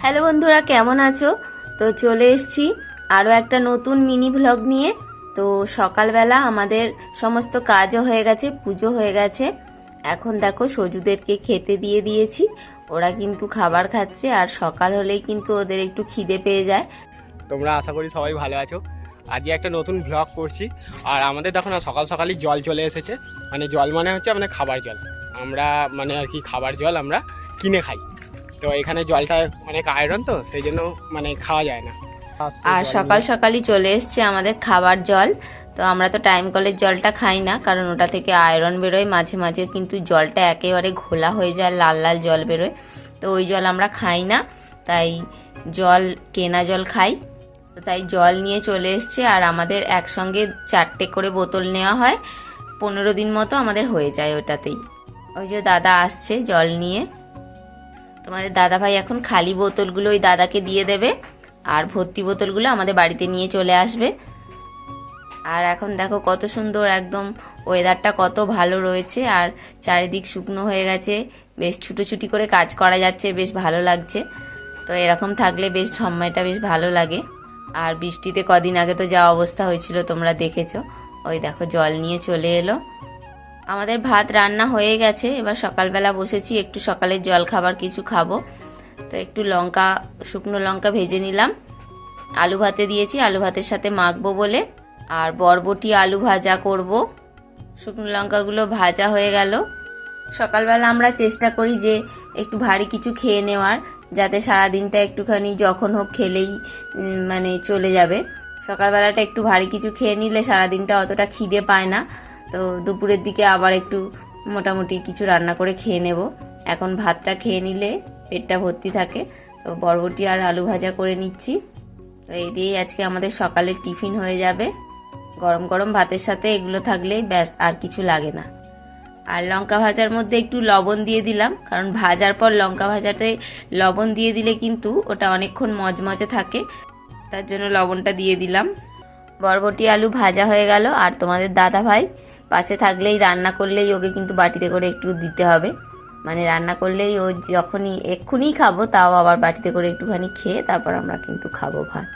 Hello বন্ধুরা, কেমন আছো? তো চলে এসছি আরও একটা নতুন মিনি ভ্লগ নিয়ে। তো সকালবেলা আমাদের সমস্ত কাজও হয়ে গেছে, পুজো হয়ে গেছে। এখন দেখো সজুদেরকে খেতে দিয়ে দিয়েছি। ওরা কিন্তু খাবার খাচ্ছে আর সকাল হলেই কিন্তু ওদের একটু খিদে পেয়ে যায়। তোমরা আশা করি সবাই ভালো আছো। আজকে একটা নতুন ব্লগ করছি। আর আমাদের দেখো না, সকাল সকালই জল চলে এসেছে। মানে জল মানে হচ্ছে আমাদের খাবার জল। আমরা মানে আর কি খাবার জল আমরা কিনে খাই। তো এখানে জলটা অনেক আয়রন তো, সেই জন্য মানে খাওয়া যায় না। আর সকাল সকালই চলে এসছে আমাদের খাবার জল। তো আমরা তো টাইম কলের জলটা খাই না, কারণ ওটা থেকে আয়রন বেরোয়, মাঝে মাঝে কিন্তু জলটা একেবারে ঘোলা হয়ে যায়, লাল লাল জল বেরোয়। তো ওই জল আমরা খাই না, তাই জল, কেনা জল খাই। তো তাই জল নিয়ে চলে এসছে, আর আমাদের একসঙ্গে চারটে করে বোতল নেওয়া হয়। পনেরো দিন মতো আমাদের হয়ে যায় ওটাতেই। ওই যে দাদা আসছে জল নিয়ে। তোমাদের দাদা ভাই এখন খালি বোতলগুলো ওই দাদাকে দিয়ে দেবে আর ভর্তি বোতলগুলো আমাদের বাড়িতে নিয়ে চলে আসবে। আর এখন দেখো কত সুন্দর একদম ওয়েদারটা কত ভালো রয়েছে আর চারিদিক শুকনো হয়ে গেছে। বেশ ছুটোছুটি করে কাজ করা যাচ্ছে, বেশ ভালো লাগছে। তো এরকম থাকলে বেশ সময়টা বেশ ভালো লাগে। আর বৃষ্টিতে কদিন আগে তো যা অবস্থা হয়েছিল তোমরা দেখেছ। ওই দেখো জল নিয়ে চলে এলো। আমাদের ভাত রান্না হয়ে গেছে। এবার সকালবেলা বসেছি, একটু সকালের জল খাবার কিছু খাব। তো একটু লঙ্কা, শুকনো লঙ্কা ভেজে নিলাম। আলু ভাতে দিয়েছি, আলু ভাতের সাথে মাখবো বলে। আর বরবটি আলু ভাজা করব। শুকনো লঙ্কাগুলো ভাজা হয়ে গেল। সকালবেলা আমরা চেষ্টা করি যে একটু ভারী কিছু খেয়ে নেওয়ার, যাতে সারা দিনটা একটুখানি যখন হোক খেলেই মানে চলে যাবে। সকালবেলাটা একটু ভারী কিছু খেয়ে নিলে সারা দিনটা অতটা খিদে পায় না। তো দুপুরের দিকে আবার একটু মোটামুটি কিছু রান্না করে খেয়ে নেব। এখন ভাতটা খেয়ে নিলে পেটটা ভর্তি থাকে। তো বরবটি আর আলু ভাজা করে নিচ্ছি। তো এই দিয়েই আজকে আমাদের সকালের টিফিন হয়ে যাবে। গরম গরম ভাতের সাথে এগুলো থাকলেই ব্যাস, আর কিছু লাগে না। আর লঙ্কা ভাজার মধ্যে একটু লবণ দিয়ে দিলাম, কারণ ভাজার পর লঙ্কা ভাজাতে লবণ দিয়ে দিলে কিন্তু ওটা অনেকক্ষণ মজমজে থাকে। তার জন্য লবণটা দিয়ে দিলাম। বরবটি আলু ভাজা হয়ে গেল। আর তোমাদের দাদা ভাই পাশে থাকলেই রান্না করলেই ওকে কিন্তু বাটিতে করে একটু দিতে হবে। মানে রান্না করলেই ও যখনই এক্ষুনি খাব, তাও আবার বাটিতে করে একটুখানি খেয়ে তারপর আমরা কিন্তু খাব ভাত।